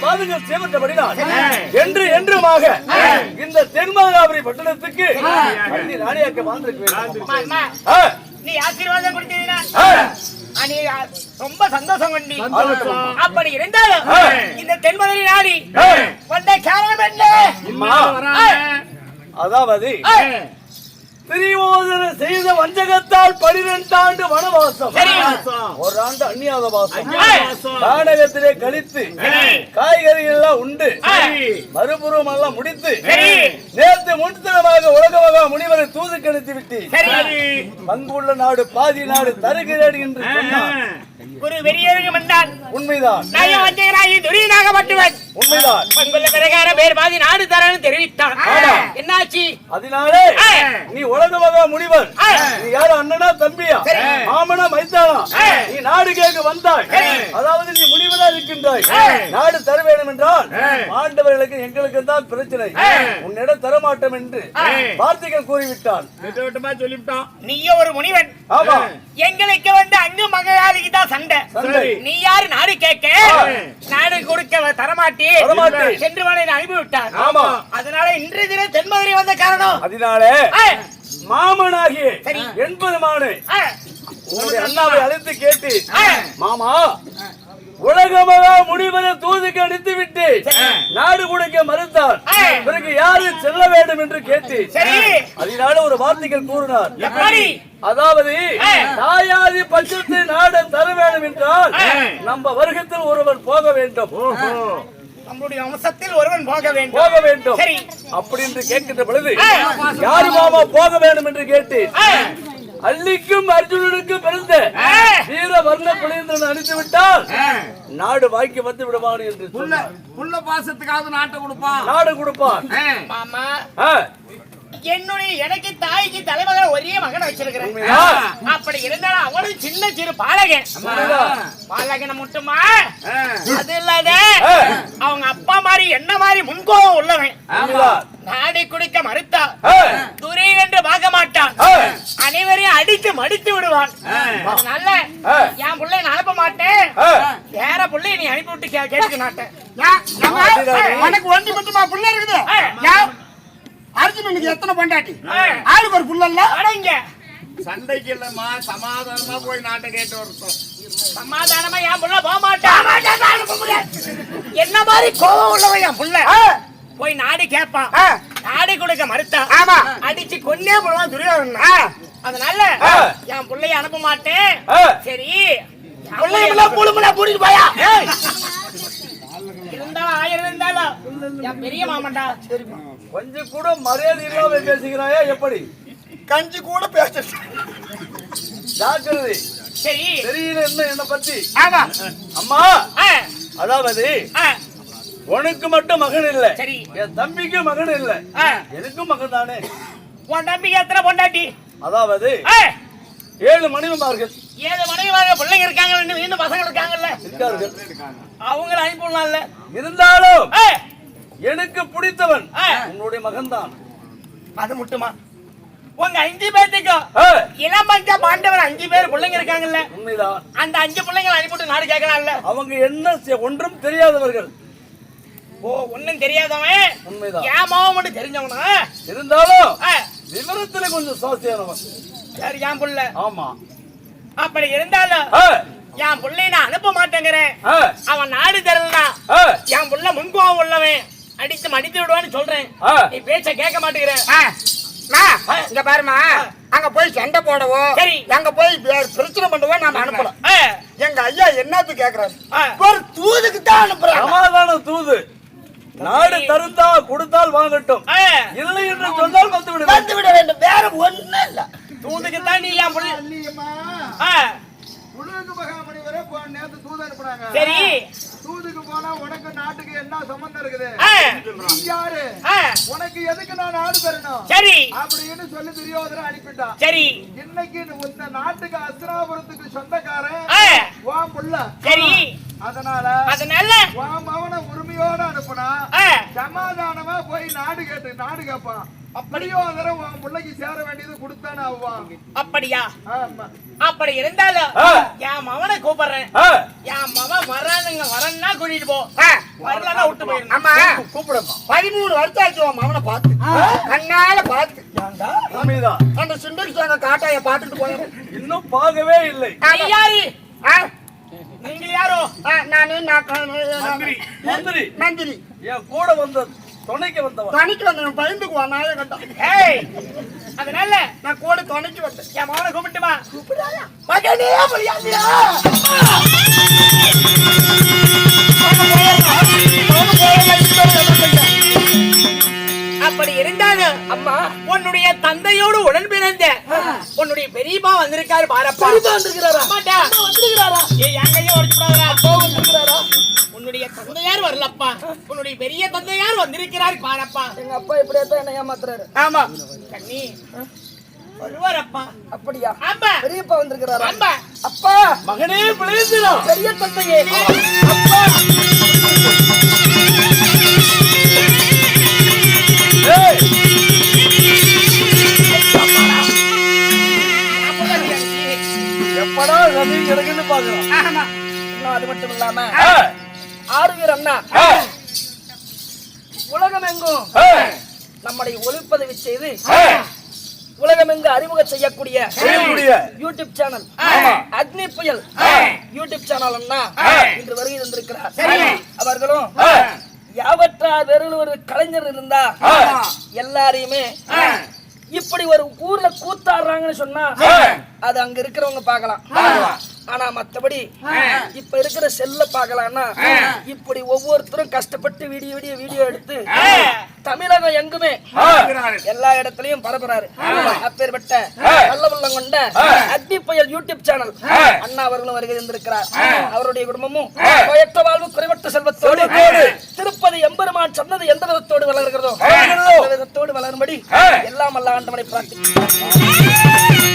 பாதங்கள் சேவற்றபடினால் என்று என்றுமாக இந்த தென்மதுராபுரி பட்டணத்துக்கு ராணியாக்க வாழ்ந்திருக்க வேண்டும் அம்மா, ஆ, நீ ஆசீர்வாதம் கொடுத்தீங்கன்னா ஆ, நீ ஆ, ரொம்ப சந்தோஷம் கொண்டி. அப்படி இருந்தாலும். இந்த தென்மதுரை நாடி வந்த காரணம் என்ன? அதாவது திரிவோதன செய்த வஞ்சகத்தால் பனிரெண்டாண்டு வனவாசம் சரி. ஒரு ஆண்டு அந்நியாத வாசம் ஆ. கானகத்திலே கழித்து. காய்கறிகள் எல்லாம் உண்டு. மறுபுறம் எல்லாம் முடித்து. நேற்று முன்தினமாக உலகமாக முனிவரை தூது கணித்து விட்டு பங்குள்ள நாடு பாதி நாடு தருகிறேன் என்று சொன்னார் ஒரு வெறியருகம் என்றால் உண்மைதான். நய வஞ்சகராகி துரியனாகப்பட்டுவன் உண்மைதான். பங்குள்ள பிரகார பேர் பாதி நாடு தரன்னு தெரிவித்தான் ஆமா. என்னாச்சு? அதனாலே. நீ உலகமாக முனிவர். ஆ. நீ யாரு அண்ணனா தம்பியா. மாமனா மைத்தானா. நீ நாடு கேட்க வந்தாய். அதாவது நீ முனிவரா இருக்கின்றாய். நாடு தர வேண்டும் என்றால் ஆண்டவர்களுக்கு எங்களுக்கு தான் பிரச்சனை உன்னிடம் தரமாட்டோம் என்று வார்த்தைகள் கூறிவிட்டான். சொல்லிவிட்டான். நீயும் ஒரு முனிவன். ஆமா. எங்களுக்கு வந்து அங்கு மகாலிக்கு தான் சண்டை சண்டை. நீ யாரு நாடு கேட்க. நாடு கொடுக்க தரமாட்டி. சென்று வாழை அனுப்பி விட்டார் ஆமா. அதனால இன்றைய தினம் தென்மதுரை வந்த காரணம் அதனாலே. என்பதுமானு ஆ, உன்னுடைய அண்ணாவை அழைத்து கேட்டு. மாமா உலகமகா முனிவரை தூதுக்கு அடித்து விட்டு நாடு கொடுக்க மறுத்தார். பிறகு யாரு செல்ல வேண்டும் என்று கேட்டு அதனால ஒரு வார்த்தைகள் கூறினார். அதாவது. தாயாதி பட்சத்து நாடு தர வேண்டும் என்றால். நம்ம வருகத்தில் ஒருவன் போக வேண்டும். நம்முடைய வம்சத்தில் ஒருவன் போக வேண்டும். போக வேண்டும். அப்படி என்று கேட்கின்ற பொழுது. யாரு மாமா போக வேண்டும் என்று கேட்டு ஆ, அள்ளிக்கும் அர்ஜுனனுக்கும் பிறந்த. வீர வர்ண புலிந்திரன் அடித்து விட்டால் நாடு வாங்கி வந்து விடுவான் என்று புள்ள பாசத்துக்காவது நாட்டை கொடுப்பான். நாடு கொடுப்பான். என்னுடைய எனக்கு தாய்க்கு தலைமகன் ஒரே மகனை வச்சிருக்கிறேன்? அப்படி இருந்தாலும் அவனும் சின்ன சிறு பாலகன். பாலகனை மட்டுமா. அது இல்லாத. அவங்க அப்பா மாதிரி என்ன மாதிரி முன்கோபம் உள்ளவன். நாடி குடிக்க மறுத்தா துரை என்று பார்க்க மாட்டான். அனைவரையும் அடித்து மடித்து விடுவான். ஆ. என் பிள்ளை நான் அனுப்ப மாட்டேன். வேற பிள்ளை நீ அனுப்பி விட்டு கே- கேட்க மாட்டேன். உனக்கு ஒண்டி மட்டுமா புள்ள இருக்குது? அர்ஜுனனுக்கு எத்தனை பொண்டாட்டி. ஆளுக்கு ஒரு புள்ள இல்ல அடங்க சண்டைக்கு இல்லம்மா சமாதானமா போய் நாட்டை கேட்டு வரட்டும். சமாதானமா என் புள்ள போக மாட்டான் என்ன மாதிரி கோபம் உள்ளவன் என் புள்ள? போய் நாடு கேட்பான். நாடு கொடுக்க மறுத்தா ஆமா. அடிச்சு கொன்னே போடுவான் துரியோதனன். ஆ. அதனால. என் பிள்ளைய அனுப்ப மாட்டேன். சரி. எல்லாம் புழுமுல கூட்டிட்டு போயா. இருந்தாலும் ஆயிரம் இருந்தாலும். என் பெரிய மாமன்டா. கொஞ்சம் கூட மரியாதை இல்லாம பேசுகிறாயா எப்படி? கஞ்சி கூட பேச ஜாக்கிரதை. சரி. தெரியல என்ன என்ன பத்தி? ஆமா. அம்மா ஆ, அதாவது ஆ, உனக்கு மட்டும் மகன் இல்ல. சரி. என் தம்பிக்கு மகன் இல்ல. ஆ. எனக்கும் மகன் தானே? உன் தம்பிக்கு எத்தனை பொண்டாட்டி? அதாவது ஆ, ஏழு மனைவிமார்கள். ஏழு மனைவி வாங்க பிள்ளைங்க இருக்காங்க வீண்டு பசங்க இருக்காங்கல்ல? இருக்கார்கள். அவங்கள அனுப்பிடலாம்ல இருந்தாலும் ஆ, எனக்கு பிடித்தவன். உன்னுடைய மகன்தான். அது மட்டுமா? உங்க அஞ்சு பேர்த்துக்கும் ஆ, இளம்பஞ்ச பாண்டவர் அஞ்சு பேர் பிள்ளைங்க இருக்காங்கல்ல. உண்மைதான். அந்த அஞ்சு பிள்ளைங்களை அனுப்பிட்டு நாடு கேட்கலாம்ல. அவங்க என்ன ஒன்றும் தெரியாதவர்கள். ஓ ஒண்ணும் தெரியாதவன்? உண்மைதான். என் மாவன் மட்டும் தெரிஞ்சவனா? இருந்தாலும் விவரத்துல கொஞ்சம் சாஸ்தியானவன் சரி என் புள்ள. ஆமா. அப்படி இருந்தாலும் என் புள்ளைய நான் அனுப்ப மாட்டேங்கிறேன். அவன் நாடு ஆ, என் புள்ள முன்கோவம் உள்ளவன். அடிச்சு மடித்து விடுவான்னு சொல்றேன். நீ பேச்ச கேட்க மாட்டேங்கிற. இங்க பாருமா. அங்க போய் சண்டை போடவோ சரி. அங்க போய் பிரச்சனை பண்ணவோ நாம அனுப்பல ஆ, எங்க ஐயா என்னத்து கேக்குறாரு. ஒரு தூதுக்கு தான் அனுப்புறாங்க. சமாதான தூது. நாடு தருந்தா கொடுத்தால் வாங்கட்டும். இல்லை என்று சொன்னால் வந்து விடுவேன். வந்து விட வேண்டும். வேற ஒண்ணும் இல்ல. தூதுக்கு தான் நீ என் புள்ள இல்லையம்மா ஆ, உலக மகாமணி வரை போ நேத்து தூது அனுப்புனாங்க. சரி. போனா உனக்கு நாட்டுக்கு என்ன சம்பந்தம் இருக்குது? நீ யாரு? உனக்கு எதுக்கு நான் நாடு தரணும் சரி! அப்படின்னு சொல்லி துரியோதனை அனுப்பிட்டான் சரி! இன்னைக்கு இந்த நாட்டுக்கு அஸ்திராபுரத்துக்கு சொந்தக்காரன் உன் புள்ள. சரி! அதனால அதனால? உன் மவனை உரிமையோட அனுப்புனா சமாதானமா போய் நாடு கேட்டு நாடு கேட்பான். துரியோதனை உன் பிள்ளைக்கு சேர வேண்டியது கொடுத்தானே ஆவான் அப்படியா? ஆமா. அப்படி இருந்தாலும். என் மவனை கூப்பிடுறேன். என் மவன் வரானுங்க வரன்னா கூட்டிட்டு போ. ஆ, வரலன்னா விட்டு போயிடணும் ஆமா கூப்பிடமா பதிமூணு வருஷம் ஆச்சு உன் மகனை பார்த்து. கண்ணால பார்த்து. அந்த சிண்டர் சாங்க காட்டாய பார்த்துட்டு போனேன். இன்னும் பார்க்கவே இல்லை. நீ யாரு? ஆ, நீங்கள் யாரோ? நானு நான் மந்திரி மந்திரி என் கூட வந்த துணைக்கு வந்தவன். துணைக்கு வந்தேன் பயந்துக்குவான். நாய ஏய் அதனால நான் கூட துணைக்கு வந்தேன். என் மகனை கூப்பிட்டுமா மகனே புரியாதியா அப்படி இருந்தாலும் அம்மா. உன்னுடைய தந்தையோடு உடன் பிறந்த உன்னுடைய பெரியப்பா வந்திருக்காரு பாரப்பா. வந்திருக்கிறாரா. வந்திருக்கிறாரா? ஏய் என் கையை உடைச்சு உன்னுடைய தந்தையார் வரலப்பா. உன்னுடைய பெரிய தந்தையார் வந்திருக்கிறார் பாரப்பா. எங்க அப்பா இப்படியே தான் என்ன ஏமாத்துறாரு. ஆமா. கண்ணி வருவாரப்பா. அப்படியா? ஆமா. பெரியப்பா வந்திருக்கிறாரா? ஆமா. அப்பா. மகனே பிளேந்திரா பெரிய தந்தையே. அப்பா எப்படா ரவி கிடைக்குன்னு பாக்குறான் ஆமா இன்னும் அது மட்டும் இல்லாம ஆறுவீர் அண்ணா. உலகம் எங்கும் நம்முடைய ஒளிப்பதிவு செய்து ஆ. உலகமெங்கு அறிமுகம் செய்யக்கூடிய யூடியூப் சேனல். அக்னி புயல் யூடியூப் சேனல் அண்ணா இன்று வருகை தந்திருக்கிறார். அவர்களும் யாவற்றா வெறும் ஒரு கலைஞர் இருந்தா. எல்லாரையுமே இப்படி ஒரு ஊர்ல கூத்தாடுறாங்கன்னு சொன்னா அது அங்க இருக்கிறவங்க பார்க்கலாம். ஆனா மத்தபடி இப்ப இருக்கிற செல்ல பார்க்கலாம்னா இப்படி ஒவ்வொருத்தரும் கஷ்டப்பட்டு வீடியோ வீடியோ வீடியோ எடுத்து தமிழகம் எங்குமே? எல்லா இடத்துலயும் பரப்புறாரு. அப்பேற்பட்ட நல்ல உள்ளம் கொண்ட அக்னி புயல் யூடியூப் சேனல் அண்ணா அவர்களும் வருகை இருந்திருக்கிறார் அவருடைய குடும்பமும் குறையற்ற வாழ்வு குறைவற்ற செல்வத்தோடு திருப்பதி எம்பெருமான் சொன்னது எந்த விதத்தோடு வளர்கிறதோ விதத்தோடு வளரும்படி எல்லாம் அல்ல ஆண்டவனை பிரார்த்தி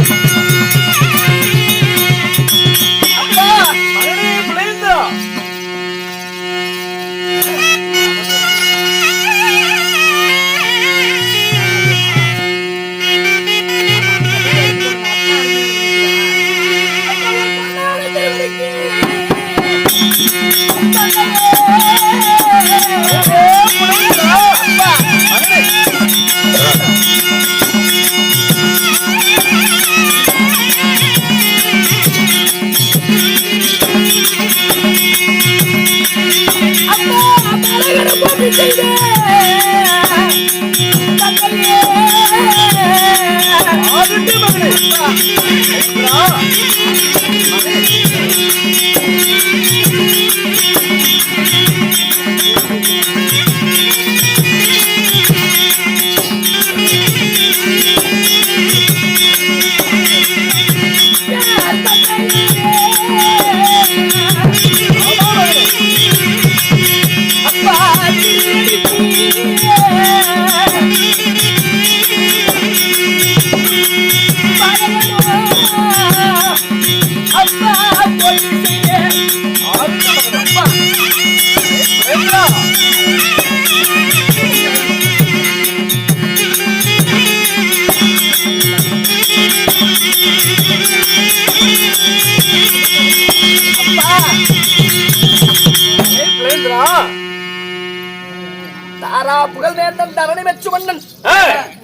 தாரா புகழ்வேந்தன் தரணி மெச்சு மன்னன்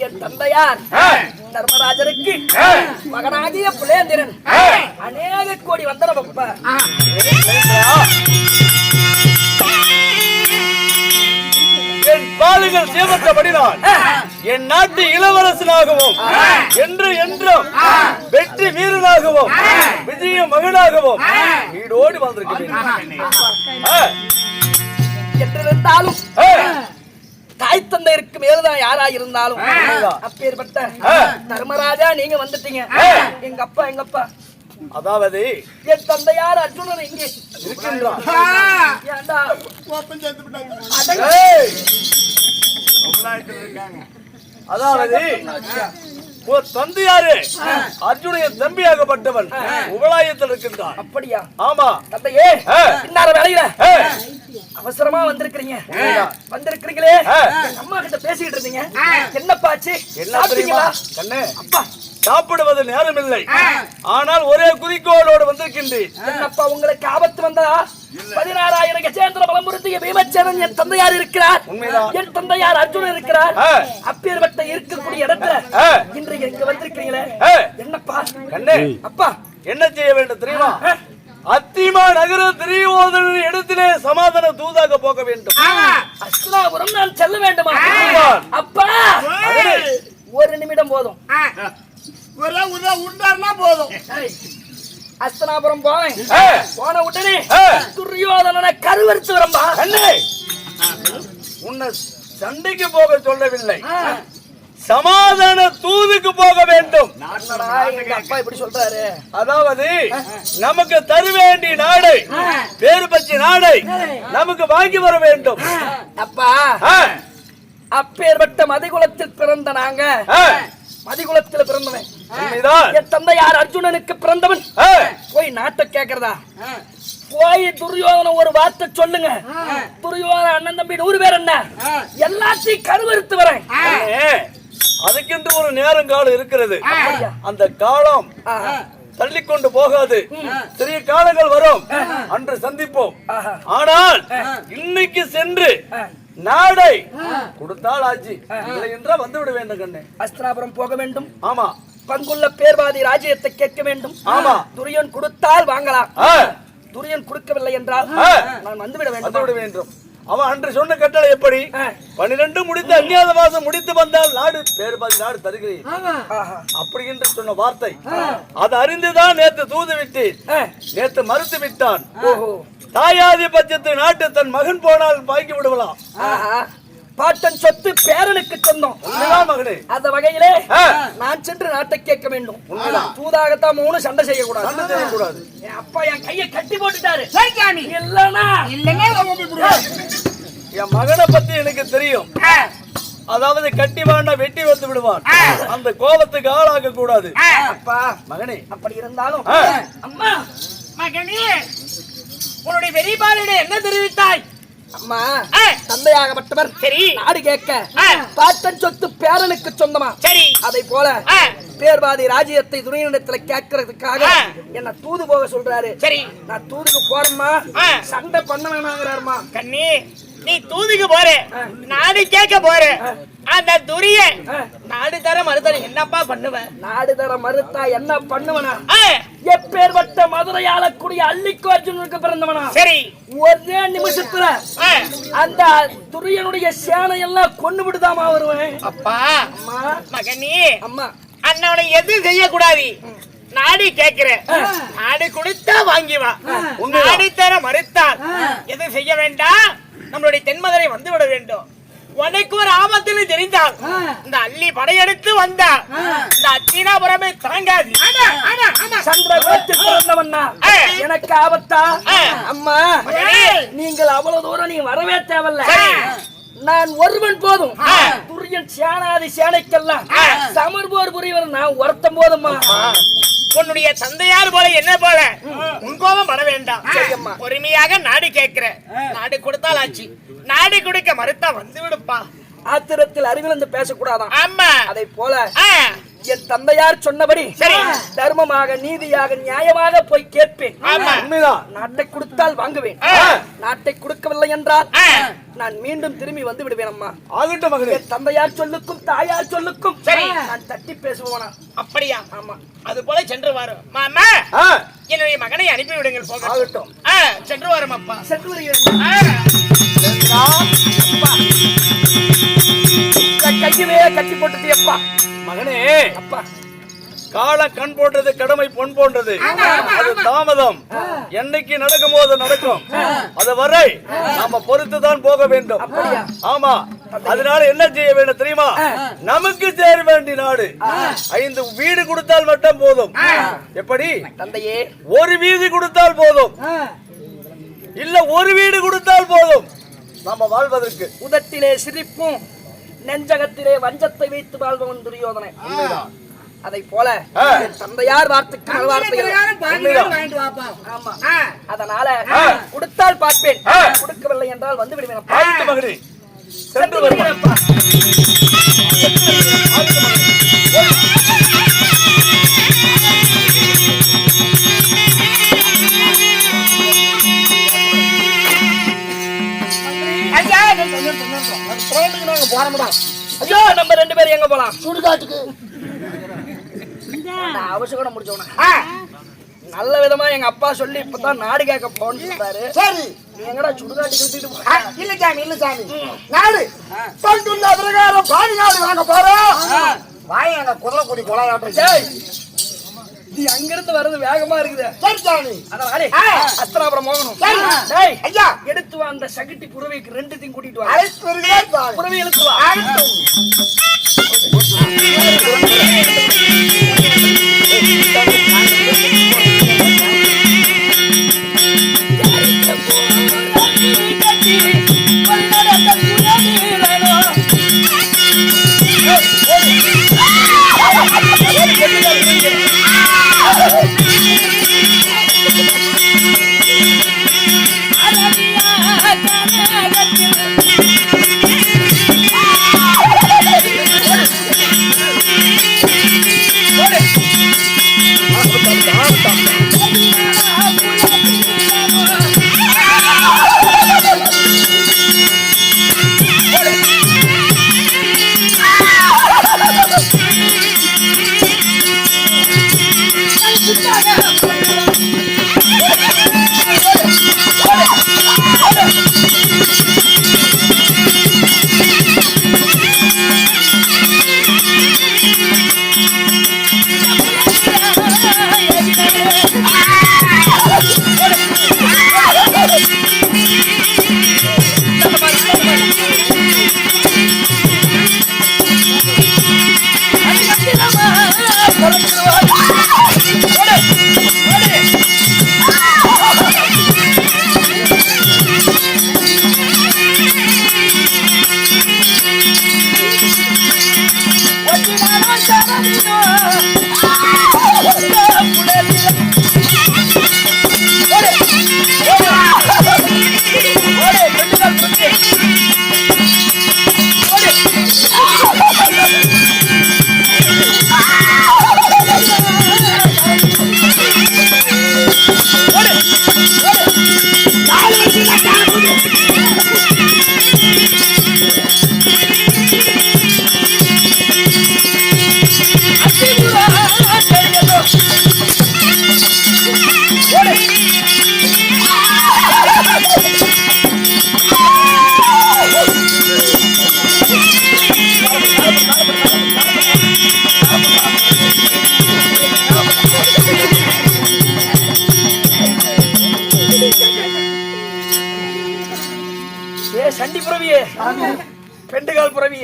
என் தந்தையார் தர்மராஜருக்கு. மகனாகிய புலேந்திரன். அநேக கோடி பிளேந்திரா. என் பாலுகள் சேமத்தபடினால் என் நாட்டு இளவரசனாகவும் என்று என்றும் வெற்றி வீரனாகவும் விஜய மகனாகவும் வீடோடு வந்திருக்கிறேன் என்றிருந்தாலும் தாய் தந்தையருக்கு மேலதான் யாரா இருந்தாலும். அப்பேற்பட்ட. தர்மராஜா நீங்க வந்துட்டீங்க. எங்க அப்பா எங்க அப்பா. அதாவது என் தந்தையார் அர்ஜுனன் இங்கே இருக்கின்றான் அதாவது உன் தந்தையாரு அர்ஜுனைய தம்பியாகப்பட்டவன் உபலாயத்தில் இருக்கின்றான். அப்படியா? ஆமா. தந்தையே. இன்னார வேலையில அவசரமா வந்திருக்கிறீங்க. வந்திருக்கிறீங்களே? அம்மா கிட்ட பேசிக்கிட்டு இருந்தீங்க. என்ன தெரியுமா? சாப்பிட்டீங்களா? கண்ணு சாப்பிடுவது நேரமில்லை. ஆனால் ஒரே குறிக்கோளோடு வந்திருக்கின்றேன். என்னப்பா உங்களுக்கு ஆபத்து வந்தா பதினாறாயிரம் கஜேந்திர பலம் சத்திய பீமச்சேனன் என் தந்தையார் இருக்கிறார். உண்மைதான். என் தந்தையார் அர்ஜுனன் இருக்கிறார். அப்பேற்பட்ட இருக்கக்கூடிய இடத்துல. இன்றைக்கு இங்க வந்திருக்கிறீங்களே. என்னப்பா? கண்ணே அப்பா. என்ன செய்ய வேண்டும் தெரியுமா? அத்திமா நகர திரியோதன இடத்திலே சமாதான தூதாக போக வேண்டும். அஸ்தினாபுரம் நான் செல்ல வேண்டுமா. அப்பா! ஒரு நிமிடம் போதும். உண்டாருன்னா போதும். அஸ்தினாபுரம் போவேன். போன உடனே. துரியோதனனை கருவறுத்து வரம்பா. கண்ணே உன்னை சண்டைக்கு போக சொல்லவில்லை. சமாதான தூதுக்கு போக வேண்டும். அப்பா இப்படி சொல்றாரு? அதாவது நமக்கு தர வேண்டிய நாடை பேரு பச்சை நாடை நமக்கு வாங்கி வர வேண்டும். அப்பா ஆ, அப்பேற்பட்ட மதிகுலத்தில் பிறந்த நாங்க. ஆ, மதிகுலத்தில் பிறந்தவன். என் தந்தையார் அர்ஜுனனுக்கு பிறந்தவன். ஆ, போய் நாட்டை கேக்குறதா? போய் துரியோதன ஒரு வார்த்தை சொல்லுங்க. துரியோதன அண்ணன் தம்பி நூறு பேர் என்ன? எல்லாத்தையும் கருவறுத்து வரேன். அதுக்கென்று ஒரு நேரம் காலம் இருக்கிறது. அந்த காலம். தள்ளிக்கொண்டு போகாது. சிறிய காலங்கள் வரும். அன்று சந்திப்போம். ஆனால் இன்னைக்கு சென்று நாடை கொடுத்தால் ஆச்சு. இல்லை என்றால் வந்து விட வேண்டும் கண்ணே. அஸ்தினாபுரம் போக வேண்டும். ஆமா. பங்குள்ள பேர்வாதி ராஜ்யத்தை கேட்க வேண்டும். ஆமா. துரியன் கொடுத்தால் வாங்கலாம். துரியன் கொடுக்கவில்லை என்றால். நான் வந்துவிட வந்து வேண்டும். விட வேண்டும். அவன் அன்று சொன்ன கட்டளை எப்படி. பன்னிரண்டு முடித்து அந்நியாத மாசம் முடித்து வந்தால் நாடு பேரு பாதி நாடு தருகிறேன் ஆஹா. அப்படி என்று சொன்ன வார்த்தை. அதை அறிந்துதான் நேத்து தூது விட்டேன். நேத்து மறுத்து விட்டான் ஓஹோ. தாயாதிபத்தியத்தை நாட்டு தன் மகன் போனால் வாங்கி விடுவலாம். பாட்டன் சொத்து பேரனுக்கு சொந்தம். மகனே. அந்த வகையிலே. நான் சென்று நாட்டை கேட்க வேண்டும். தூதாகத்தான் மூணு சண்டை செய்யக்கூடாது. சண்டை செய்யக்கூடாது. என் அப்பா என் கையை கட்டி போட்டுட்டாரு. இல்லைன்னா. விடுவார். என் மகனை பத்தி எனக்கு தெரியும். அதாவது கட்டி வாண்டா வெட்டி வந்து விடுவான். அந்த கோபத்துக்கு ஆளாக கூடாது. அப்பா மகனே. அப்படி இருந்தாலும். அம்மா மகனே உன்னுடைய வெளிப்பாடு என்ன தெரிவித்தாய்? அம்மா. தந்தையாகப்பட்டவர் சரி. நாடு கேட்க. பாட்டன் சொத்து பேரனுக்கு சொந்தமா? சரி. அதை போல. பேர்வாதி ராஜ்யத்தை துணையிடத்துல கேட்கறதுக்காக. என்ன தூது போக சொல்றாரு. சரி. நான் தூதுக்கு போறேம்மா. சண்டை பண்ண வேணாங்கிறாருமா கண்ணி நீ தூதுக்கு போற. நாடு கேட்க போற. அந்த துரிய. நாடு தர மறுதல் என்னப்பா பண்ணுவ? நாடு தர மறுத்தா என்ன பண்ணுவனா? எப்பேற்பட்ட மதுரை ஆளக்கூடிய அள்ளிக்கு அர்ஜுனனுக்கு பிறந்தவனா? சரி. ஒரே நிமிஷத்துல அந்த துரியனுடைய சேனை எல்லாம் கொண்டு விடுதாமா வருவேன்? அப்பா அம்மா. மகனே அம்மா. அண்ணனை எதுவும் செய்யக்கூடாது. நாடு கேக்குற நாடு கொடுத்தா வாங்கி வா. நாடு தர மறுத்தால் எதுவும் செய்ய வேண்டாம். நம்மளுடைய தென்மதுரை வந்து விட வேண்டும் உனக்கு ஒரு ஆபத்துன்னு தெரிந்தால் இந்த அள்ளி படையெடுத்து வந்தா இந்த அத்தினாபுரமே தாங்காது. எனக்கு ஆபத்தா. அம்மா. நீங்கள் அவ்வளவு தூரம் நீ வரவே தேவையில்ல. நான் ஒருவன் போதும். துரியன் சேனாதி சேனைக்கெல்லாம். சமர்போர் புரியவர் நான் ஒருத்தம் போதும்மா உன்னுடைய தந்தையார் போல என்ன போல? உன் கோபம் பட வேண்டாம். பொறுமையாக நாடு கேட்கிற. நாடு கொடுத்தால் ஆச்சு. நாடு கொடுக்க மறுத்தா வந்து விடுப்பா. ஆத்திரத்தில் அறிவிழந்து பேசக்கூடாதாம் ஆமா. அதை போல என் தந்தையார் சொன்னபடி சரி. தர்மமாக நீதியாக நியாயமாக போய் கேட்பேன். நாட்டை கொடுத்தால் வாங்குவேன். நாட்டை கொடுக்கவில்லை என்றால் நான் மீண்டும் திரும்பி வந்து விடுவேன் அம்மா. ஆகட்டும் மகனே என் தந்தையார் சொல்லுக்கும் தாயார் சொல்லுக்கும் சரி. நான் தட்டி பேசுவோனா அப்படியா? ஆமா. அது போல சென்று வரும் மாமா என்னுடைய மகனை அனுப்பி விடுங்கள் போக ஆகட்டும். சென்று வரும் அப்பா சென்று வருகிறேன் கையிலே கட்டி போட்டுட்டு அப்பா மகனே அப்பா கால கண் போன்றது கடமை பொன் போன்றது. அது தாமதம். என்னைக்கு நடக்கும் போது நடக்கும். அது வரை நாம பொறுத்து தான் போக வேண்டும்? ஆமா. அதனால என்ன செய்ய வேண்டும் தெரியுமா? நமக்கு சேர வேண்டிய நாடு. ஐந்து வீடு கொடுத்தால் மட்டும் போதும். எப்படி? தந்தையே. ஒரு வீதி கொடுத்தால் போதும். இல்ல ஒரு வீடு கொடுத்தால் போதும். நாம வாழ்வதற்கு. உதட்டிலே சிரிப்பும் நெஞ்சகத்திலே வஞ்சத்தை வைத்து வாழ்பவன் துரியோதனை அதை போல தந்தையார் வார்த்தைக்கு வார்த்தைகள் உண்மைதான். ஆமா. அதனால கொடுத்தால் பார்ப்பேன். கொடுக்கவில்லை என்றால் வந்து விடுவேன் சென்று சென்று ட்ரெயினுக்கு நாங்க போற முடியும் ஐயோ நம்ம ரெண்டு பேரும் எங்க போலாம்? சுடுகாட்டுக்கு. அவசரம் முடிச்சவன. ஆ, நல்ல விதமா எங்க அப்பா சொல்லி இப்பதான் நாடு கேட்க போன்னு சொல்றாரு. சரி. நீ எங்கடா ஆ, போற? இல்ல சாமி இல்ல சாமி. நாடு. சொல்லுள்ள பிரகாரம் பாதி நாடு வாங்க போறோம். வாய் அங்க குரலக்குடி கொலையாட்டம் டேய், நீ அங்கிருந்து வர்றது வேகமா இருக்குது. சரி சாமி அதனால ஆ. அஸ்தனாபுரம் போகணும். டேய் ஐயா. எடுத்து வா அந்த சகிட்டி புறவைக்கு ரெண்டுத்தையும் கூட்டிட்டு வா. அழைத்து வருகிறேன் புறவை இழுத்து வா.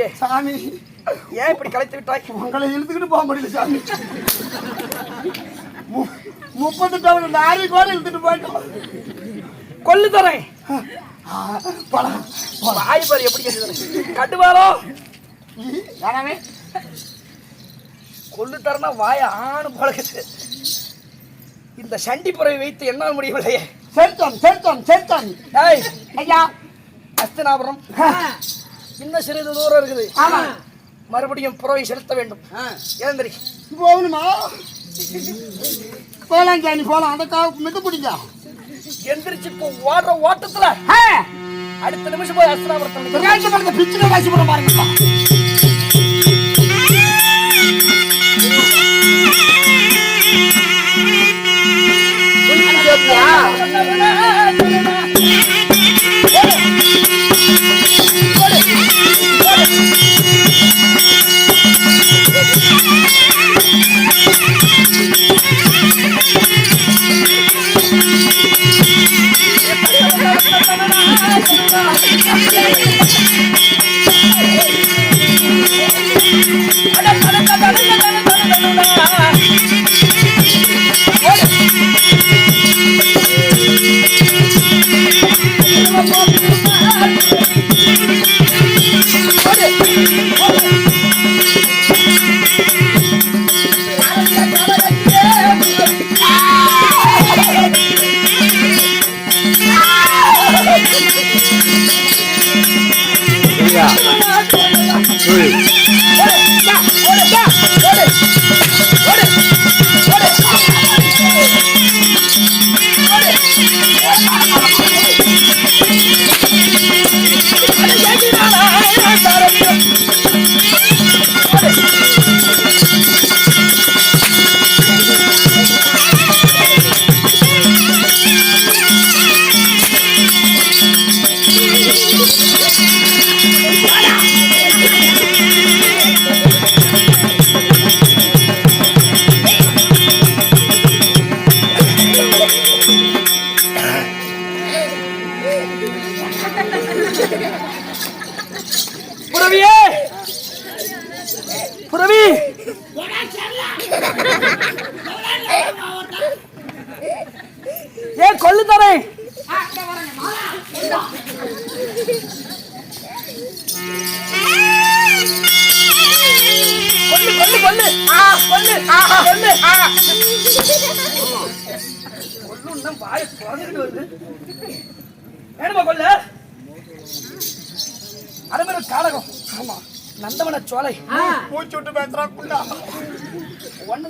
புறவியே சாமி. ஏன் இப்படி கலைத்து விட்டாய்? உங்களை இழுத்துக்கிட்டு போக முடியல சாமி. முப்பது டவுன் லாரி கூட இழுத்துட்டு போயிட்டோம். கொல்லு தரேன். வாய் பாரு எப்படி கட்டுவாரோ? யாராவே கொல்லு தரனா வாய ஆணு பழகுது இந்த சண்டி புறவை வைத்து என்னால் முடியவில்லையே. செலுத்தம் செலுத்தம் செலுத்தம் ஐயா. அஸ்தினாபுரம். இன்னும் சிறிது தூரம் இருக்குது. ஆமா. மறுபடியும் புறவை செலுத்த வேண்டும். ஏந்திரி போகணுமா? போலாம் சாமி போலாம். அந்த காவு மிக்க பிடிங்க. எந்திரிச்சு இப்போ ஓடுற ஓட்டத்துல. அடுத்த நிமிஷம் போய் அஸ்தினாபுரத்தில் நிக்கணும். பிரகாசப்படுத்த பிச்சுல வாசி போட பாருங்கப்பா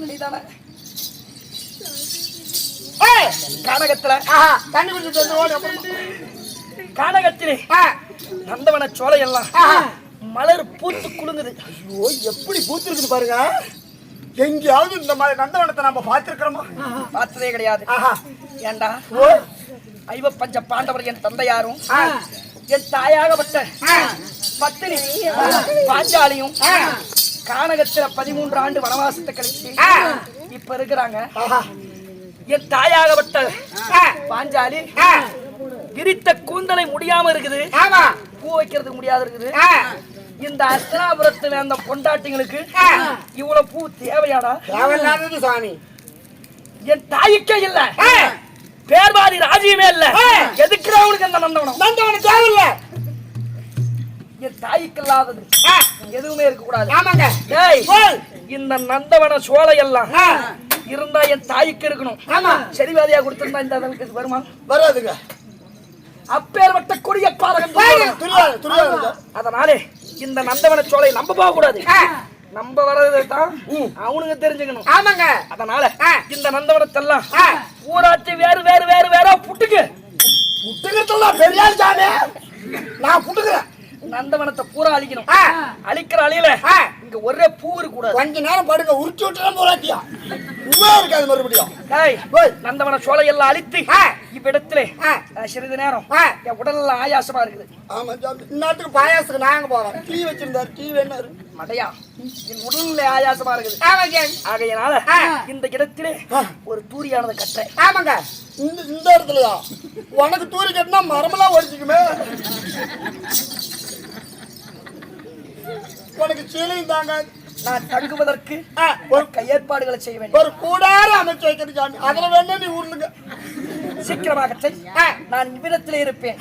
ஒண்ணு நீதானே கானகத்துல. கானகத்திலே நந்தவன சோலை எல்லாம் மலர் பூத்து குலுங்குது. ஐயோ எப்படி பூத்திருக்குது பாருங்க. எங்கேயாவது இந்த மாதிரி நந்தவனத்தை நம்ம பார்த்திருக்கிறோமா? பார்த்ததே கிடையாது. ஏண்டா? ஐவ பஞ்ச பாண்டவர் என் தந்தையாரும் என் தாயாகப்பட்ட பத்தினி பாஞ்சாலியும் கானகத்துல பதிமூன்று ஆண்டு வனவாசத்தை கழிச்சு இப்ப இருக்கிறாங்க. என் தாயாகப்பட்ட பாஞ்சாலி விரித்த கூந்தலை முடியாம இருக்குது. பூ வைக்கிறதுக்கு முடியாது இருக்குது. இந்த அஸ்தனாபுரத்துல அந்த பொண்டாட்டிங்களுக்கு இவ்வளவு பூ தேவையாடா? தேவையில்லாதது சாமி. என் தாய்க்கே இல்ல. பேர்வாதி ராஜ்யமே இல்ல. எதுக்குற அவனுக்கு அந்த நந்தவனம்? நந்தவனம் தேவையில்ல. என் தாய்க்கு இல்லாதது எதுவுமே இருக்க கூடாது ஆமாங்க. டேய் இந்த நந்தவன சோலை எல்லாம் இருந்தா என் தாய்க்கு இருக்கணும். ஆமா. சரிவாதியா கொடுத்திருந்தா இந்த அளவுக்கு வருமா? வராதுங்க. அப்பேற்பட்ட கொடிய பாதகம் அதனாலே இந்த நந்தவன சோலை நம்ப போக கூடாது நம்ப வர்றது தான் அவனுங்க தெரிஞ்சுக்கணும். ஆமாங்க. அதனால இந்த நந்தவனத்தெல்லாம் ஊராட்சி வேறு வேறு வேறு வேற புட்டுக்கு. புட்டுக்கிறதுலாம் பெரியாள் சாமி. நான் புட்டுக்கிறேன். நந்தவனத்தை பூரா அழிக்கணும். அழிக்கிற அழியில இங்க ஒரே பூ இருக்க கூடாது கொஞ்ச நேரம் படுங்க உருட்டி விட்டுறேன் போராட்டியா உவே இருக்காது மறுபடியும். நந்தவன சோலை எல்லாம் அழித்து இவ்விடத்திலே சிறிது நேரம். என் உடல் ஆயாசமா இருக்குது. ஆமா இந்நாட்டுக்கு பாயாசத்துக்கு நாங்க போறோம் டீ வச்சிருந்தாரு டீ வேணாரு. மடையா என் உடல்ல ஆயாசமா இருக்குது. ஆகையினால இந்த இடத்திலே ஒரு தூரியானது கட்ட ஆமாங்க. இந்த இந்த இடத்துலயா? உனக்கு தூரி கட்டினா மரமெல்லாம் ஒடிச்சுக்குமே உனக்கு சீலையும் தாங்க. நான் தங்குவதற்கு ஒரு ஏற்பாடுகளை செய்ய வேண்டும். ஒரு கூடார அமைச்சு வைக்கிறது சாமி. அதுல வேணா நீ ஊர்லுங்க. சீக்கிரமாக செய். நான் இவ்விடத்திலே இருப்பேன்.